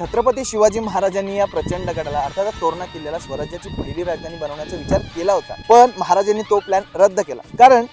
छत्रपती शिवाजी महाराजांनी या प्रचंड गडाला अर्थात तोरणा किल्ल्याला स्वराज्याची पहिली राजधानी बनवण्याचा विचार केला होता. पण महाराजांनी तो प्लॅन रद्द केला. कारण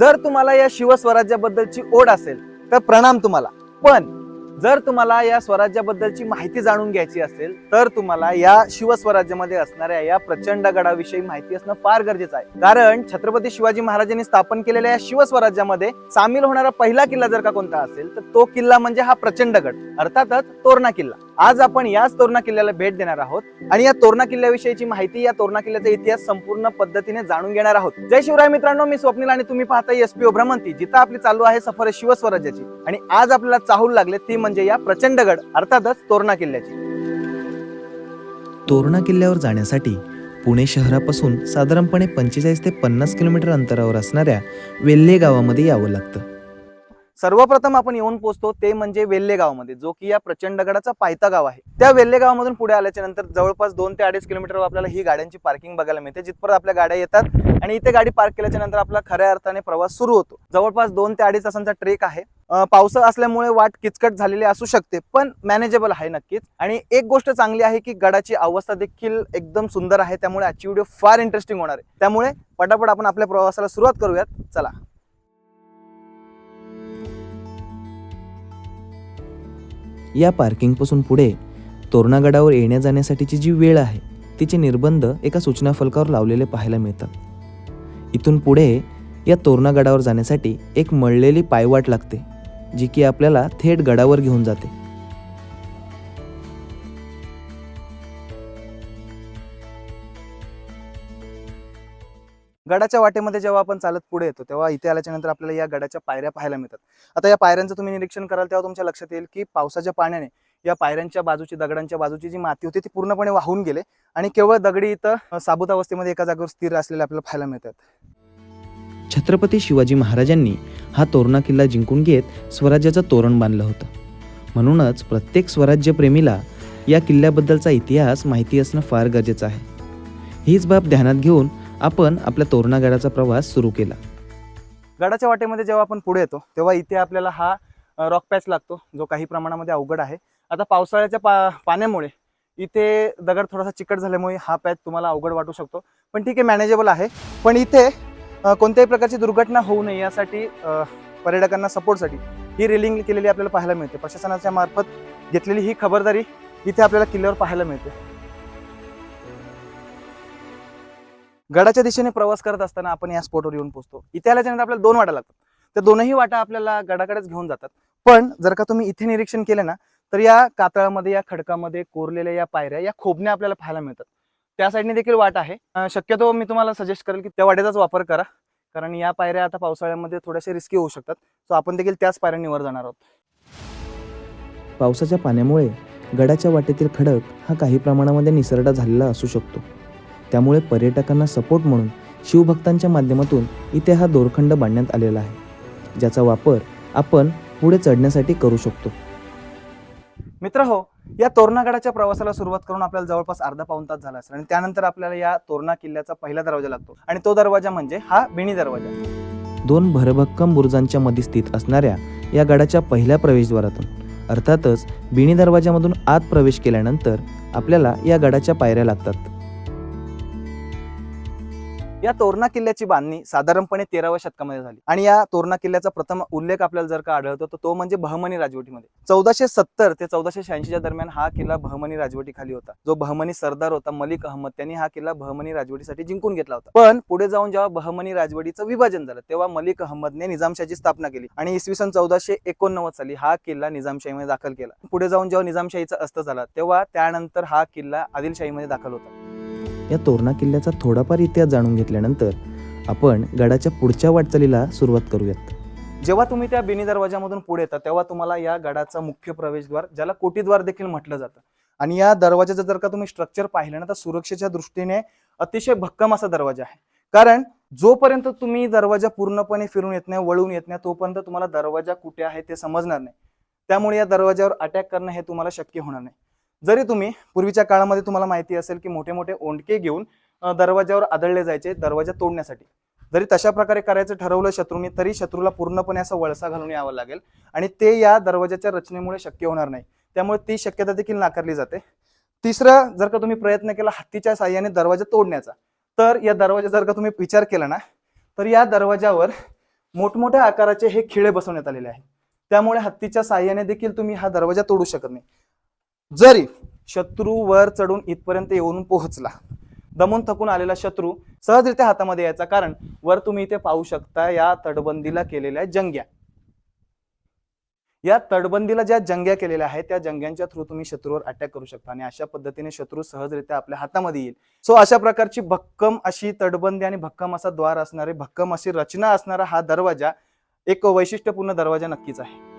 जर तुम्हाला या शिवस्वराज्याबद्दलची ओढ असेल तर प्रणाम तुम्हाला. पण जर तुम्हाला या स्वराज्याबद्दलची माहिती जाणून घ्यायची असेल तर तुम्हाला या शिवस्वराज्यामध्ये असणाऱ्या या प्रचंड गडाविषयी माहिती असणं फार गरजेचं आहे. कारण छत्रपती शिवाजी महाराजांनी स्थापन केलेल्या या शिवस्वराज्यामध्ये सामील होणारा पहिला किल्ला जर का कोणता असेल तर तो किल्ला म्हणजे हा प्रचंड गड अर्थातच तोरणा किल्ला. आज आपण याच तोरणा किल्ल्याला भेट देणार आहोत. आणि या तोरणा किल्ल्याविषयीची माहिती या तोरणा किल्ल्याचा इतिहास संपूर्ण पद्धतीने जाणून घेणार आहोत. जय शिवराय मित्रांनो मी स्वप्नील आणि तुम्ही पाहता एसपीओ भ्रमंती. जिथं आपली चालू आहे सफर शिवस्वराज्याची आणि आज आपल्याला चाहूल लागले ती म्हणजे या प्रचंडगड अर्थातच तोरणा किल्ल्याची. तोरणा किल्ल्यावर जाण्यासाठी पुणे शहरापासून साधारणपणे पंचेचाळीस ते पन्नास किलोमीटर अंतरावर असणाऱ्या वेल्हे गावामध्ये यावं लागतं. सर्वप्रथम आपण येऊन पोहोचतो ते म्हणजे वेल्हे गावामध्ये जो की या प्रचंड गडाचा पायथा गाव आहे. त्या वेल्हे गावामधून पुढे आल्याच्यानंतर जवळपास दोन ते अडीच किलोमीटरवर आपल्याला ही गाड्यांची पार्किंग बघायला मिळते जिथपर्यंत आपल्या गाड्या येतात आणि इथे गाडी पार्क केल्याच्यानंतर आपला खऱ्या अर्थाने प्रवास सुरू होतो. जवळपास दोन ते अडीच तासांचा ट्रेक आहे. अं, पावसाळा असल्यामुळे वाट किचकट झालेली असू शकते पण मॅनेजेबल आहे नक्कीच. आणि एक गोष्ट चांगली आहे की गडाची अवस्था देखील एकदम सुंदर आहे त्यामुळे आजची व्हिडिओ फार इंटरेस्टिंग होणार आहे. त्यामुळे पटापट आपण आपल्या प्रवासाला सुरुवात करूयात. चला. या पार्किंगपासून पुढे तोरणागडावर येण्या जाण्यासाठीची जी वेळ आहे तिचे निर्बंध एका सूचना फलकावर लावलेले पाहायला मिळतात. इथून पुढे या तोरणागडावर जाण्यासाठी एक मळलेली पायवाट लागते जी की आपल्याला थेट गडावर घेऊन जाते. गडाच्या वाटेमध्ये जेव्हा आपण चालत पुढे येतो तेव्हा इथे आल्याच्यानंतर आपल्याला या गडाच्या पायऱ्या पाहायला मिळतात. आता या पायऱ्यांचं तुम्ही निरीक्षण कराल तेव्हा तुमच्या लक्षात येईल की पावसाच्या पाण्याने या पायऱ्यांच्या बाजूची दगडांच्या बाजूची जी माती होती ती पूर्णपणे वाहून गेले आणि केवळ दगडी इथं अ, साबूत अवस्थेमध्ये एका जागेवर स्थिर असलेले आपल्याला पाहायला मिळतात. छत्रपती शिवाजी महाराजांनी हा तोरणा किल्ला जिंकून घेत स्वराज्याचं तोरण बांधलं होतं. म्हणूनच प्रत्येक स्वराज्यप्रेमीला या किल्ल्याबद्दलचा इतिहास माहिती असणं फार गरजेचं आहे. हीच बाब ध्यानात घेऊन आपण आपल्या तोरणागडाचा प्रवास सुरू केला. गडाच्या वाटेमध्ये जेव्हा आपण पुढे येतो तेव्हा इथे आपल्याला हा रॉक पॅच लागतो जो काही प्रमाणामध्ये अवघड आहे. आता पावसाळ्याच्या पा पाण्यामुळे इथे दगड थोडासा चिकट झाल्यामुळे हा पॅच तुम्हाला अवघड वाटू शकतो. पण ठीक आहे मॅनेजेबल आहे. पण इथे कोणत्याही प्रकारची दुर्घटना होऊ नये यासाठी पर्यटकांना सपोर्टसाठी ही रेलिंग केलेली आपल्याला पाहायला मिळते. प्रशासनाच्या मार्फत घेतलेली ही खबरदारी इथे आपल्याला किल्ल्यावर पाहायला मिळते. गडाच्या दिशेने प्रवास करत असताना आपण या स्पॉटवर येऊन पोहोचतो. इथे आल्याच्यानंतर आपल्याला दोन वाटा लागतात. त्या दोनही वाटा आपल्याला गडाकडेच घेऊन जातात. पण जर का तुम्ही इथे निरीक्षण केलं ना तर या कातळामध्ये या खडकामध्ये कोरलेल्या या पायऱ्या या खोबण्या आपल्याला पाहायला मिळतात. त्या साईडने देखील वाट आहे. शक्यतो मी तुम्हाला सजेस्ट करेल की त्या वाटेचाच वापर करा. कारण या पायऱ्या आता पावसाळ्यामध्ये थोड्याशा रिस्की होऊ शकतात. सो आपण देखील त्याच पायऱ्यांनी वर जाणार आहोत. पावसाच्या पाण्यामुळे गडाच्या वाटेतील खडक हा काही प्रमाणामध्ये निसरडा झालेला असू शकतो. त्यामुळे पर्यटकांना सपोर्ट म्हणून शिवभक्तांच्या माध्यमातून इथे हा दोरखंड बांधण्यात आलेला आहे ज्याचा वापर आपण पुढे चढण्यासाठी करू शकतो. मित्र हो या तोरणागडाच्या प्रवासाला सुरुवात करून आपल्याला जवळपास अर्धा पाऊन तास झाला असेल आणि त्यानंतर आपल्याला या तोरणा किल्ल्याचा पहिला दरवाजा लागतो आणि तो दरवाजा म्हणजे हा बिणी दरवाजा. दोन भरभक्कम बुरुजांच्या मध्ये स्थित असणाऱ्या या गडाच्या पहिल्या प्रवेशद्वारातून अर्थातच बिणी दरवाजामधून आत प्रवेश केल्यानंतर आपल्याला या गडाच्या पायऱ्या लागतात. या तोरणा किल्ल्याची बांधणी साधारणपणे तेराव्या शतकामध्ये झाली. आणि या तोरणा किल्ल्याचा प्रथम उल्लेख आपल्याला जर का आढळतो तर तो म्हणजे बहमनी राजवटीमध्ये. चौदाशे सत्तर ते चौदाशे शहाऐंशीच्या दरम्यान हा किल्ला बहमनी राजवटीखाली होता. जो बहमनी सरदार होता मलिक अहमद त्यांनी हा किल्ला बहमनी राजवटीसाठी जिंकून घेतला होता. पण पुढे जाऊन जेव्हा बहमनी राजवटीचं विभाजन झालं तेव्हा मलिक अहमदने निजामशाहीची स्थापना केली. आणि इसवी सन चौदाशे एकोणनव्वद साली हा किल्ला निजामशाहीमध्ये दाखल केला. पुढे जाऊन जेव्हा निजामशाहीचा अस्त झाला तेव्हा त्यानंतर हा किल्ला आदिलशाहीमध्ये दाखल होता. या तोरणा किल्ल्याचा थोडाफार इतिहास जाणून घेतल्यानंतर आपण गडाच्या पुढच्या वाटचालीला सुरुवात करूयात. जेव्हा तुम्ही त्या बिनी दरवाजामधून पुढे येता तेव्हा तुम्हाला या गडाचा मुख्य प्रवेशद्वार ज्याला कोटीद्वार देखील म्हटलं जातं. आणि या दरवाजाचं जर का तुम्ही स्ट्रक्चर पाहिलं ना तर सुरक्षेच्या दृष्टीने अतिशय भक्कम असा दरवाजा आहे. कारण जोपर्यंत तुम्ही दरवाजा पूर्णपणे फिरून येत नाही वळून येत नाही तोपर्यंत तुम्हाला दरवाजा कुठे आहे ते समजणार नाही. त्यामुळे या दरवाजावर अटॅक करणं हे तुम्हाला शक्य होणार नाही. जरी तुम्ही पूर्वीच्या काळामध्ये तुम्हाला माहिती असेल की मोठे मोठे ओंडके घेऊन दरवाजावर आदळले जायचे दरवाजा तोडण्यासाठी. जरी तशा प्रकारे करायचं ठरवलं शत्रूने तरी शत्रूला पूर्णपणे असा वळसा घालून यावं लागेल आणि ते या दरवाजाच्या रचनेमुळे शक्य होणार नाही. त्यामुळे ती शक्यता देखील नाकारली जाते. तिसरं जर का तुम्ही प्रयत्न केला हत्तीच्या साह्याने दरवाजा तोडण्याचा तर या दरवाजा जर का तुम्ही विचार केला ना तर या दरवाजावर मोठमोठ्या आकाराचे हे खिळे बसवण्यात आलेले आहेत त्यामुळे हत्तीच्या साह्याने देखील तुम्ही हा दरवाजा तोडू शकत नाही. जरी शत्रू वर चढून इथपर्यंत येऊन पोहोचला दमून थकून आलेला शत्रू सहजरित्या हातामध्ये यायचा कारण वर तुम्ही इथे पाहू शकता या तटबंदीला केलेल्या जंग्या. या तटबंदीला ज्या जंग्या केलेल्या आहेत त्या जंग्यांच्या थ्रू तुम्ही शत्रूवर अटॅक करू शकता आणि अशा पद्धतीने शत्रू सहजरित्या आपल्या हातामध्ये येईल. सो अशा प्रकारची भक्कम अशी तटबंदी आणि भक्कम असा द्वार असणारे भक्कम अशी रचना असणारा हा दरवाजा एक वैशिष्ट्यपूर्ण दरवाजा नक्कीच आहे.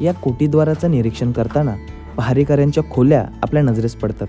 या कोटीद्वाराचं निरीक्षण करताना पहारेकऱ्यांच्या खोल्या आपल्या नजरेस पडतात.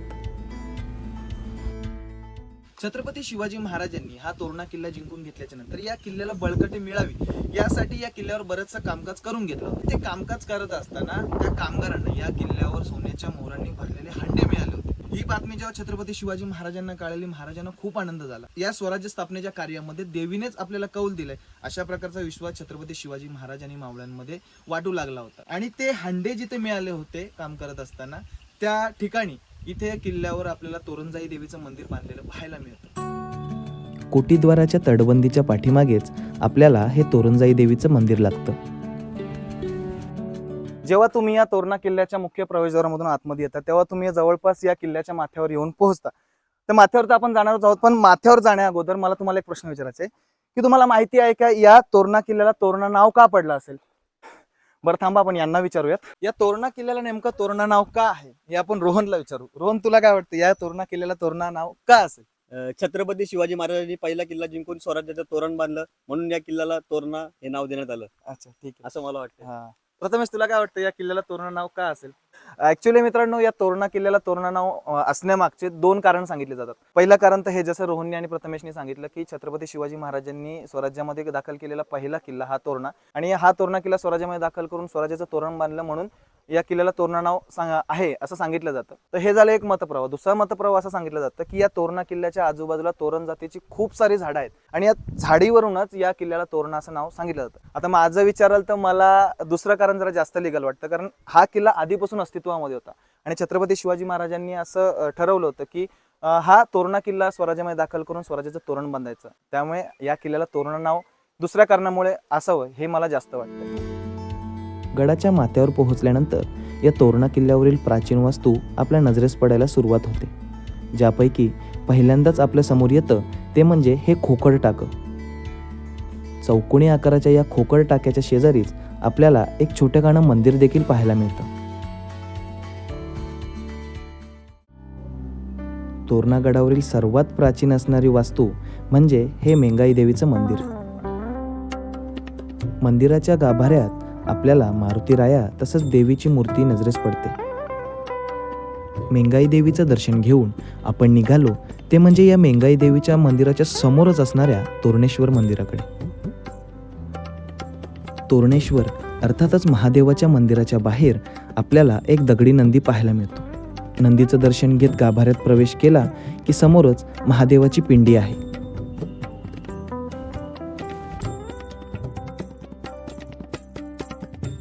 छत्रपती शिवाजी महाराजांनी हा तोरणा किल्ला जिंकून घेतल्याच्या नंतर या किल्ल्याला बळकटी मिळावी यासाठी या किल्ल्यावर बरंचसं कामकाज करून घेतलं. ते कामकाज करत असताना त्या कामगारांना या किल्ल्यावर सोन्याच्या मोहरांनी भरलेले हंडे मिळाले ही बातमी जेव्हा छत्रपती शिवाजी महाराजांना कळाली महाराजांना खूप आनंद झाला. या स्वराज्य स्थापनेच्या कार्यामध्ये देवीनेच आपल्याला कौल दिलाय. अशा प्रकारचा विश्वास छत्रपती शिवाजी महाराज आणि मावळ्यांमध्ये वाटू लागला होता. आणि ते हांडे जिथे मिळाले होते काम करत असताना त्या ठिकाणी इथे किल्ल्यावर आपल्याला तोरणजाई देवीचं मंदिर बांधलेलं पाहायला मिळतं. कोटीद्वाराच्या तडबंदीच्या पाठीमागेच आपल्याला हे तोरणजाई देवीचं मंदिर लागतं. जेव्हा तुम्ही या तोरणा किल्ल्याच्या मुख्य प्रवेशद्वारामधून आतमध्ये येता तेव्हा तुम्ही जवळपास या किल्ल्याच्या माथ्यावर येऊन पोहोचता. तर माथ्यावर तर आपण जाणारच आहोत पण माथ्यावर जाण्या अगोदर मला तुम्हाला एक प्रश्न विचारायचा आहे की तुम्हाला माहिती आहे का या तोरणा किल्ल्याला तोरणा नाव का पडलं असेल? बरं थांबा आपण यांना विचारूयात. या तोरणा किल्ल्याला नेमकं तोरणा नाव का आहे हे आपण रोहनला विचारू. रोहन तुला काय वाटतं या तोरणा किल्ल्याला तोरणा नाव का असेल? छत्रपती शिवाजी महाराजांनी पहिला किल्ला जिंकून स्वराज्याचं तोरण बांधलं म्हणून या किल्ल्याला तोरणा हे नाव देण्यात आलं. अच्छा ठीक आहे. असं मला वाटतं हा. प्रथमेश तुला काय वाटतं या किल्ल्याला तोरणा नाव का असेल? ऍक्च्युली मित्रांनो या तोरणा किल्ल्याला तोरणा नाव असण्यामागचे दोन कारण सांगितले जातात. पहिलं कारण तर हे जसं रोहनने आणि प्रथमेशने सांगितलं की छत्रपती शिवाजी महाराजांनी स्वराज्यामध्ये दाखल केलेला पहिला किल्ला हा तोरणा. आणि हा तोरणा किल्ला स्वराज्यामध्ये दाखल करून स्वराज्याचं तोरण बांधलं म्हणून या किल्ल्याला तोरणा नाव सांगा आहे असं सांगितलं जातं. तर हे झालं एक मतप्रवाह. दुसरा मतप्रवाह असं सांगितलं जातं की या तोरणा किल्ल्याच्या आजूबाजूला तोरण जातीची खूप सारी झाडं आहेत आणि या झाडीवरूनच या किल्ल्याला तोरणा असं नाव सांगितलं जातं. आता माझं विचाराल तर मला दुसरं कारण जरा जास्त लिगल वाटतं कारण हा किल्ला आधीपासून अस्तित्वामध्ये होता. आणि छत्रपती शिवाजी महाराजांनी असं ठरवलं होतं की हा तोरणा किल्ला स्वराज्यामध्ये दाखल करून स्वराज्याचं तोरण बांधायचं. त्यामुळे या किल्ल्याला तोरणा नाव दुसऱ्या कारणामुळे असावं हे मला जास्त वाटतं. गडाच्या माथ्यावर पोहोचल्यानंतर या तोरणा किल्ल्यावरील प्राचीन वास्तू आपल्या नजरेस पडायला सुरुवात होते. ज्यापैकी पहिल्यांदाच आपल्यासमोर येतं ते म्हणजे हे खोकड टाकं. चौकोनी आकाराच्या या खोकड टाक्याच्या शेजारीच आपल्याला एक छोटेखाणं मंदिर देखील पाहायला मिळतं. तोरणागडावरील सर्वात प्राचीन असणारी वास्तू म्हणजे हे मेंगाई देवीचं मंदिर. मंदिराच्या गाभाऱ्यात आपल्याला मारुती राया तसंच देवीची मूर्ती नजरेस पडते. मेंगाई देवीचं दर्शन घेऊन आपण निघालो ते म्हणजे या मेंगाई देवीच्या मंदिराच्या समोरच असणाऱ्या तोरणेश्वर मंदिराकडे. तोरणेश्वर अर्थातच महादेवाच्या मंदिराच्या बाहेर आपल्याला एक दगडी नंदी पाहायला मिळतो. नंदीचं दर्शन घेत गाभाऱ्यात प्रवेश केला की समोरच महादेवाची पिंडी आहे.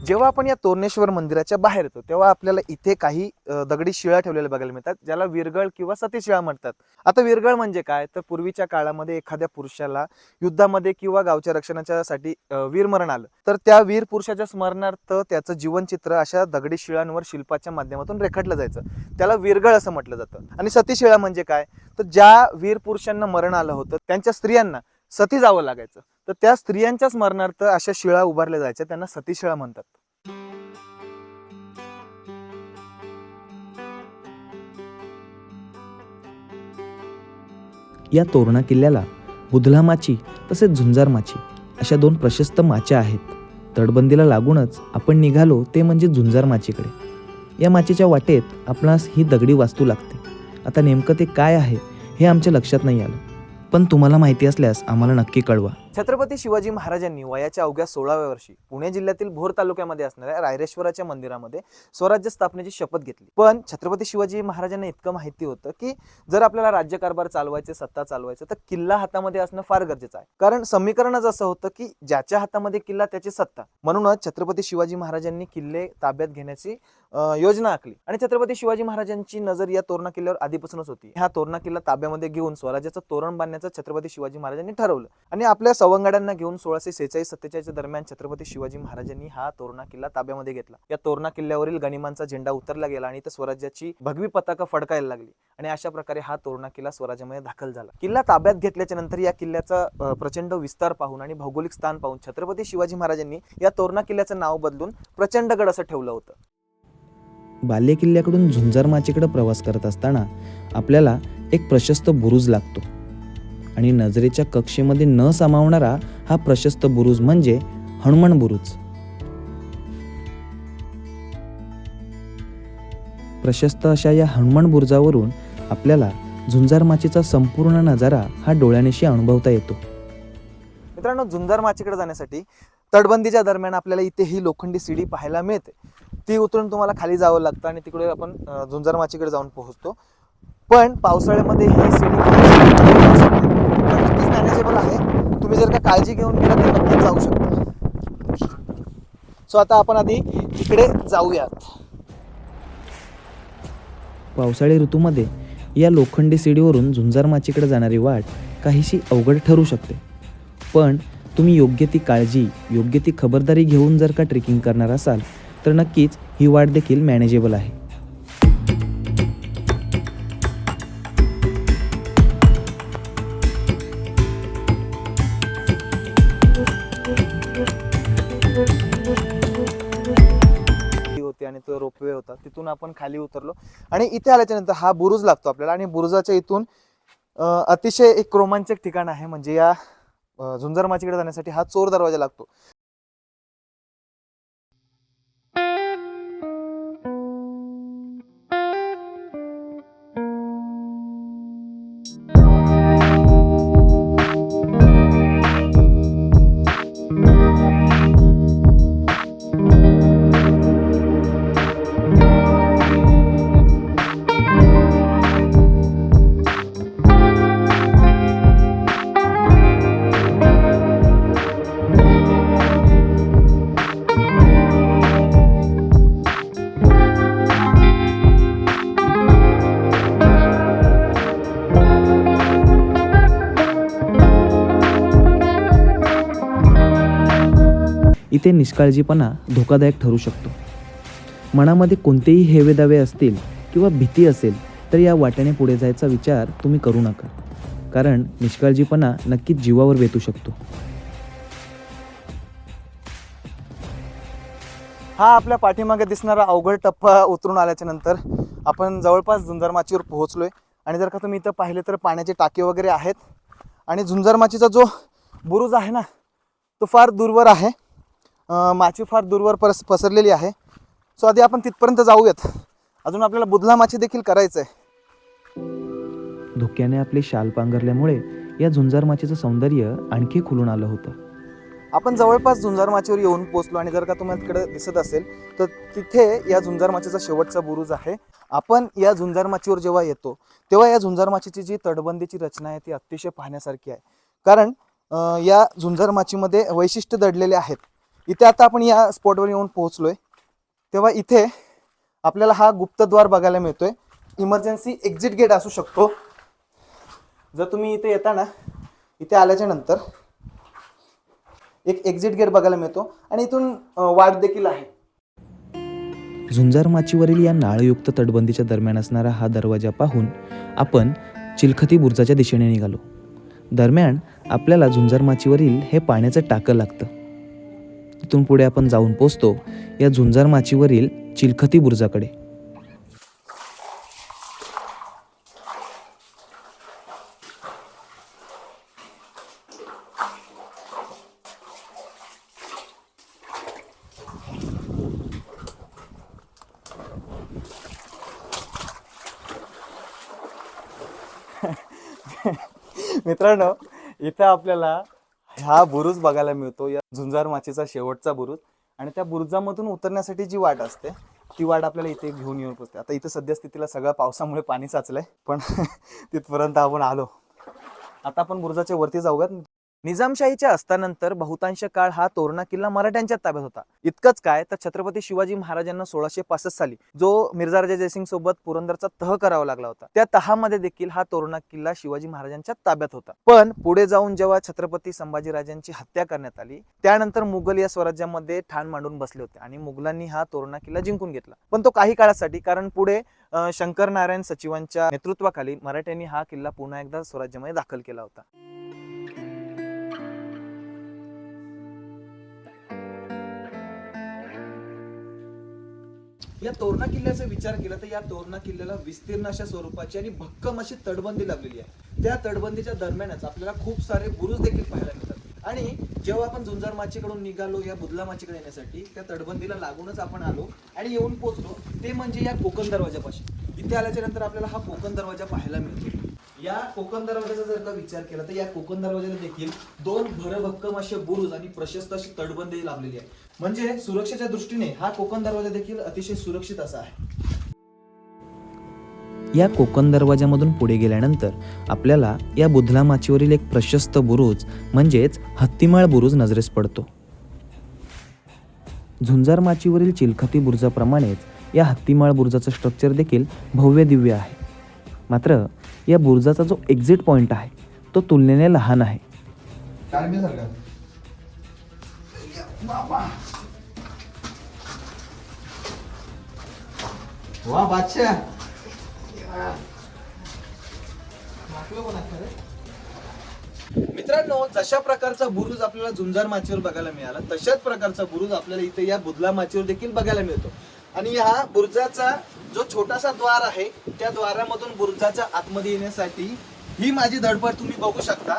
जेव्हा आपण या तोरणेश्वर मंदिराच्या बाहेर येतो तेव्हा आपल्याला इथे काही दगडी शिळा ठेवलेल्या बघायला मिळतात ज्याला विरगळ किंवा सती शिळा म्हणतात. आता विरगळ म्हणजे काय? तर पूर्वीच्या काळामध्ये एखाद्या पुरुषाला युद्धामध्ये किंवा गावच्या रक्षणाच्यासाठी साठी वीरमरण आलं. तर त्या वीर पुरुषाच्या स्मरणार्थ त्याचं जीवनचित्र अशा दगडी शिळांवर शिल्पाच्या माध्यमातून रेखाटलं जायचं. त्याला विरगळ असं म्हटलं जातं. आणि सती शिळा म्हणजे काय? तर ज्या वीर पुरुषांना मरण आलं होतं त्यांच्या स्त्रियांना सती जावं लागायचं. तर त्या स्त्रियांच्या स्मरणार्थ अशा शिळा उभारल्या जायच्या त्यांना सतीशिळा म्हणतात. या तोरणा किल्ल्याला बुधला माची तसेच झुंजार माची अशा दोन प्रशस्त माच्या आहेत. तटबंदीला लागूनच आपण निघालो ते म्हणजे झुंजार माचीकडे या माचीच्या वाटेत आपणास ही दगडी वास्तू लागते. आता नेमकं ते काय आहे हे आमच्या लक्षात नाही आलं. पण तुम्हाला माहिती असल्यास आम्हाला नक्की कळवा. छत्रपती शिवाजी महाराजांनी वयाच्या अवघ्या सोळाव्या वर्षी पुणे जिल्ह्यातील भोर तालुक्यामध्ये असणाऱ्या रायरेश्वराच्या मंदिरामध्ये स्वराज्य स्थापनेची शपथ घेतली. पण छत्रपती शिवाजी महाराजांना इतकं माहिती होतं की जर आपल्याला राज्यकारभार चालवायचे सत्ता चालवायचं तर किल्ला हातामध्ये असणं फार गरजेचं आहे. कारण समीकरणच असं होतं की ज्याच्या हातामध्ये किल्ला त्याची सत्ता. म्हणूनच छत्रपती शिवाजी महाराजांनी किल्ले ताब्यात घेण्याची योजना आखली. आणि छत्रपती शिवाजी महाराजांची नजर या तोरणा किल्ल्यावर आधीपासूनच होती. हा तोरणा किल्ला ताब्यामध्ये घेऊन स्वराज्याचं तोरण बांधण्याचं छत्रपती शिवाजी महाराजांनी ठरवलं. आणि आपल्या सवंगड्यांना घेऊन सोळाशे सेहेचाळीस सत्तेचाळीस दरम्यान छत्रपती शिवाजी महाराजांनी हा तोरणा किल्ला ताब्यामध्ये घेतला. या तोरणा किल्ल्यावरील गणिमांचा झेंडा उतरला गेला आणि इथं स्वराज्याची भगवी पताका फडकायला लागली आणि अशा प्रकारे हा तोरणा किल्ला स्वराज्यामध्ये दाखल झाला. किल्ला ताब्यात घेतल्याच्या नंतर या किल्ल्याचा प्रचंड विस्तार पाहून आणि भौगोलिक स्थान पाहून छत्रपती शिवाजी महाराजांनी या तोरणा किल्ल्याचं नाव बदलून प्रचंडगड असं ठेवलं होतं. बाल्य किल्ल्याकडून झुंजारमाचीकडे प्रवास करत असताना आपल्याला एक प्रशस्त बुरुज लागतो. आणि नजरेच्या कक्षेमध्ये न सामावणारा हा प्रशस्त बुरुज म्हणजे हनुमान बुरुज. प्रशस्त अशा या हनुमान बुरुजावरून आपल्याला झुंजार माचीचा संपूर्ण नजारा हा डोळ्यानेशी अनुभवता येतो. मित्रांनो झुंजार माचीकडे जाण्यासाठी तटबंदीच्या दरम्यान आपल्याला इथे ही लोखंडी सीडी पाहायला मिळते. ती उतरून तुम्हाला खाली जावं लागतं आणि तिकडे आपण झुंजार माचीकडे जाऊन पोहोचतो. पण पावसाळ्यामध्ये ही सीडी नक्कीच आहे. तुम्ही जर का काळजी घेऊन गेला तर नक्कीच जाऊ शकता. सो आता आपण आधी तिकडे जाऊयात. पावसाळी ऋतूमध्ये या लोखंडी सीडीवरून झुंजार माचीकडे जाणारी वाट काहीशी अवघड ठरू शकते. पण तुम्ही योग्य ती काळजी योग्य ती खबरदारी घेऊन जर का ट्रेकिंग करणार असाल तर नक्कीच ही वाट देखील मॅनेजेबल आहे. इथून आपण खाली उतरलो. आणि इथे आल्याच्यानंतर हा बुरुज लागतो आपल्याला. आणि बुरुजाच्या इथून अतिशय एक रोमांचक ठिकाण आहे. म्हणजे या झुंजर माचीकडे जाण्यासाठी हा चोर दरवाजा लागतो. इथे निष्काळजीपणा धोकादायक ठरू शकतो. मनामध्ये कोणतेही हेवेदावे असतील किंवा भीती असेल तर या वाट्याने पुढे जायचा विचार तुम्ही करू नका. कारण निष्काळजीपणा नक्कीच जीवावर वेतू शकतो. हा आपल्या पाठीमागे दिसणारा अवघड टप्पा उतरून आल्याच्यानंतर आपण जवळपास झुंजरमाचीवर पोहोचलोय. आणि जर का तुम्ही इथं पाहिले तर पाण्याचे टाके वगैरे आहेत. आणि झुंजरमाचीचा जो बुरुज आहे ना तो फार दूरवर आहे. माची फार दूरवर परस पसरलेली आहे. सो आधी आपण तिथपर्यंत जाऊयात. अजून आपल्याला बुधला माची देखील करायचं आहे धोक्याने आपले शाल पांघरल्यामुळे या झुंजार माचीचं सौंदर्य आणखी खुलून आलं होतं. आपण जवळपास झुंजार माचीवर येऊन पोहोचलो आणि जर का तुम्हाला तिकडे दिसत असेल तर तिथे या झुंजार माचीचा शेवटचा बुरुज आहे. आपण या झुंजार माचीवर जेव्हा येतो तेव्हा या झुंजार माचीची जी तटबंदीची रचना आहे ती अतिशय पाहण्यासारखी आहे. कारण या झुंजार माचीमध्ये वैशिष्ट्य दडलेले आहेत. इथे आता आपण या स्पॉटवर येऊन पोहोचलोय. तेव्हा इथे आपल्याला हा गुप्तद्वार बघायला मिळतोय. इमर्जन्सी एक्झिट गेट असू शकतो. जर तुम्ही इथे येता ना इथे आल्याच्यानंतर एक एक्झिट गेट बघायला मिळतो. आणि इथून वाट देखील आहे. झुंजार माचीवरील या नाळयुक्त तटबंदीच्या दरम्यान असणारा हा दरवाजा पाहून आपण चिलखती बुर्जाच्या दिशेने निघालो. दरम्यान आपल्याला झुंजार माचीवरील हे पाण्याचं टाकं लागतं. तिथून पुढे आपण जाऊन पोचतो या झुंजार माचीवरील चिलखती बुर्जाकडे. मित्रांनो इथं आपल्याला हा बुरुज बघायला मिळतो. या झुंजार माचीचा शेवटचा बुरुज. आणि त्या बुरुजामधून उतरण्यासाठी जी वाट असते ती वाट आपल्याला इथे घेऊन येऊन पोचते आता इथं सध्या स्थितीला सगळं पावसामुळे पाणी साचलंय पण तिथपर्यंत आपण आलो. आता आपण बुरुजाच्या वरती जाऊयात. निजामशाहीच्या अस्तानंतर बहुतांश काळ हा तोरणा किल्ला मराठ्यांच्या ताब्यात होता. इतकंच काय तर छत्रपती शिवाजी महाराजांना सोळाशे पासष्ट साली जो मिर्झा राजा जयसिंग सोबत पुरंदरचा तह करावा लागला होता त्या तहामध्ये देखील हा तोरणा किल्ला शिवाजी महाराजांच्या ताब्यात होता. पण पुढे जाऊन जेव्हा छत्रपती संभाजीराजांची हत्या करण्यात आली त्यानंतर मुघल या स्वराज्यामध्ये ठाण मांडून बसले होते आणि मुघलांनी हा तोरणा किल्ला जिंकून घेतला. पण तो काही काळासाठी कारण पुढे शंकर नारायण सचिवांच्या नेतृत्वाखाली मराठ्यांनी हा किल्ला पुन्हा एकदा स्वराज्यामध्ये दाखल केला होता. या तोरणा किल्ल्याचा विचार केला तर या तोरणा किल्ल्याला विस्तीर्ण अशा स्वरूपाची आणि भक्कम अशी तटबंदी लागलेली आहे. त्या तटबंदीच्या दरम्यानच आपल्याला खूप सारे बुरुज देखील पाहायला मिळतात. आणि जेव्हा आपण झुंजार माचीकडून निघालो या बुधला माचीकडे येण्यासाठी त्या तटबंदीला लागूनच आपण आलो आणि येऊन पोचलो ते म्हणजे या कोकण दरवाजापाशी. इथे आल्याच्यानंतर आपल्याला हा कोकण दरवाजा पाहायला मिळतो. या कोकण दरवाजाचा जर का विचार केला तर या कोकण दरवाजाला देखील दोन भरभक्कम असे बुरुज आणि प्रशस्त अशी तटबंदी लावलेली आहे. म्हणजे सुरक्षेच्या दृष्टीने हा कोकण दरवाजा देखील अतिशय सुरक्षित असा आहे. या कोकण दरवाजामधून पुढे गेल्यानंतर आपल्याला या बुधला माचीवरील एक प्रशस्त बुरुज म्हणजेच हत्तीमाळ बुरुज नजरेस पडतो. झुंजार माचीवरील चिलखती बुरुजाप्रमाणेच या हत्तीमाळ बुरुजाचं स्ट्रक्चर देखील भव्य दिव्य आहे. मात्र या बुरुजाचा जो एक्झिट पॉईंट आहे तो तुलनेने लहान आहे. मित्रांनो जशा प्रकारचा बुरुज आपल्याला झुंजार माचीवर बघायला मिळाला तशाच प्रकारचा बुरुज आपल्याला इथे या बुधला माचीवर देखील बघायला मिळतो. आणि ह्या बुरुजाचा जो छोटासा द्वार आहे त्या द्वारामधून बुरुजाच्या आतमध्ये येण्यासाठी ही माझी धडपड तुम्ही बघू शकता.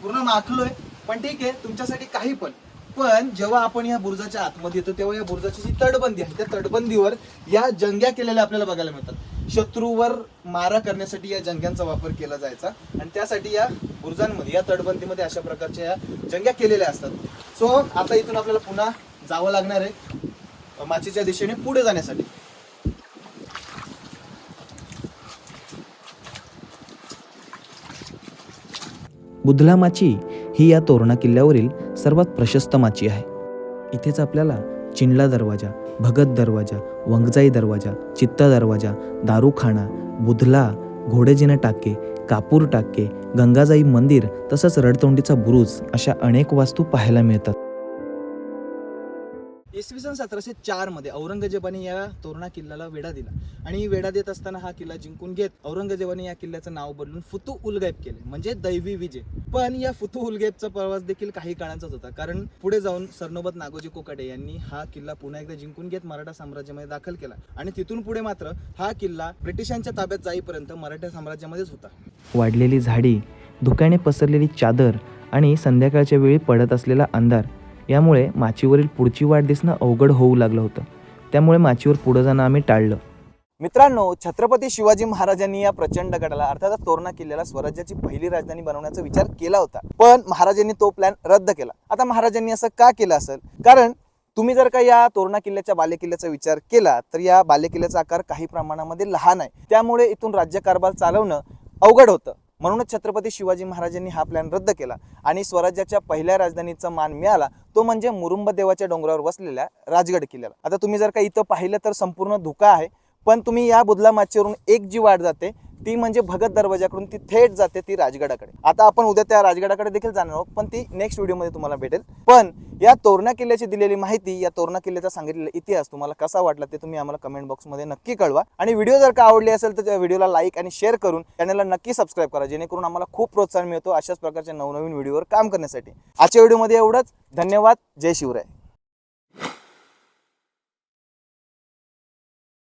पूर्ण माखलोय पण ठीक आहे तुमच्यासाठी काही पण. पण जेव्हा आपण या बुरुजाच्या आतमध्ये येतो तेव्हा या बुरुजाची जी तटबंदी आहे त्या तटबंदीवर या जंग्या केलेल्या आपल्याला बघायला मिळतात. शत्रूवर मारा करण्यासाठी या जंग्यांचा वापर केला जायचा. आणि त्यासाठी या बुरुजांमध्ये या तटबंदीमध्ये अशा प्रकारच्या या जंग्या केलेल्या असतात. सो आता इथून आपल्याला पुन्हा जावं लागणार आहे माचीच्या दिशेने पुढे जाण्यासाठी. बुधला माची ही या तोरणा किल्ल्यावरील सर्वात प्रशस्त माची आहे. इथेच आपल्याला चिंडला दरवाजा भगत दरवाजा वंगजाई दरवाजा चित्ता दरवाजा दारूखाना बुधला घोडेजिना टाके कापूर टाके गंगाजाई मंदिर तसंच रडतोंडीचा बुरुज अशा अनेक वास्तू पाहायला मिळतात. इसवी सन सतराशे चारमध्ये औरंगजेबाने या तोरणा किल्ल्याला वेढा दिला. आणि वेढा देत असताना हा किल्ला जिंकून घेत औरंगजेबाने या किल्ल्याचं नाव बदलून फुतू उलगैब केले म्हणजे दैवी विजय. पण या फुतू उलगैबचा प्रवास देखील काही काळांचाच होता कारण पुढे जाऊन सरनोबत नागोजी कोकाटे यांनी हा किल्ला पुन्हा एकदा जिंकून घेत मराठा साम्राज्यामध्ये दाखल केला. आणि तिथून पुढे मात्र हा किल्ला ब्रिटिशांच्या ताब्यात जाईपर्यंत मराठा साम्राज्यामध्येच होता. वाढलेली झाडी धुक्याने पसरलेली चादर आणि संध्याकाळच्या वेळी पडत असलेला अंधार यामुळे माचीवरील पुढची वाट दिसणं अवघड होऊ लागलं होतं. त्यामुळे माचीवर पुढं जाणं आम्ही टाळलं. मित्रांनो छत्रपती शिवाजी महाराजांनी या प्रचंड गडाला अर्थात तोरणा किल्ल्याला स्वराज्याची पहिली राजधानी बनवण्याचा विचार केला होता. पण महाराजांनी तो प्लॅन रद्द केला. आता महाराजांनी असं का केलं असेल? कारण तुम्ही जर का या तोरणा किल्ल्याच्या बालेकिल्ल्याचा विचार केला तर या बालेकिल्ल्याचा आकार काही प्रमाणामध्ये लहान आहे. त्यामुळे इथून राज्यकारभार चालवणं अवघड होतं. म्हणूनच छत्रपती शिवाजी महाराजांनी हा प्लॅन रद्द केला आणि स्वराज्याच्या पहिल्या राजधानीचा मान मिळाला तो म्हणजे मुरुंब देवाच्या डोंगरावर वसलेल्या राजगड किल्ल्याला. आता तुम्ही जर का इथं पाहिलं तर संपूर्ण धुका आहे. पण तुम्ही या बुधला माचीवरून एक जी वाट जाते ती म्हणजे भगत दरवाजाकडून ती थेट जाते ती राजगडाकडे. आता आपण उद्या त्या राजगडाकडे देखील जाणार आहोत पण ती नेक्स्ट व्हिडिओमध्ये तुम्हाला भेटेल. पण या तोरणा किल्ल्याची दिलेली माहिती या तोरणा किल्ल्याचा सांगितलेला इतिहास तुम्हाला कसा वाटला ते तुम्ही आम्हाला कमेंट बॉक्समध्ये नक्की कळवा. आणि व्हिडिओ जर का आवडली असेल तर त्या व्हिडिओला लाईक आणि शेअर करून चॅनलला नक्की सबस्क्राईब करा जेणेकरून आम्हाला खूप प्रोत्साहन मिळतो अशाच प्रकारच्या नवनवीन व्हिडिओवर काम करण्यासाठी. आजच्या व्हिडिओमध्ये एवढंच. धन्यवाद. जय शिवराय.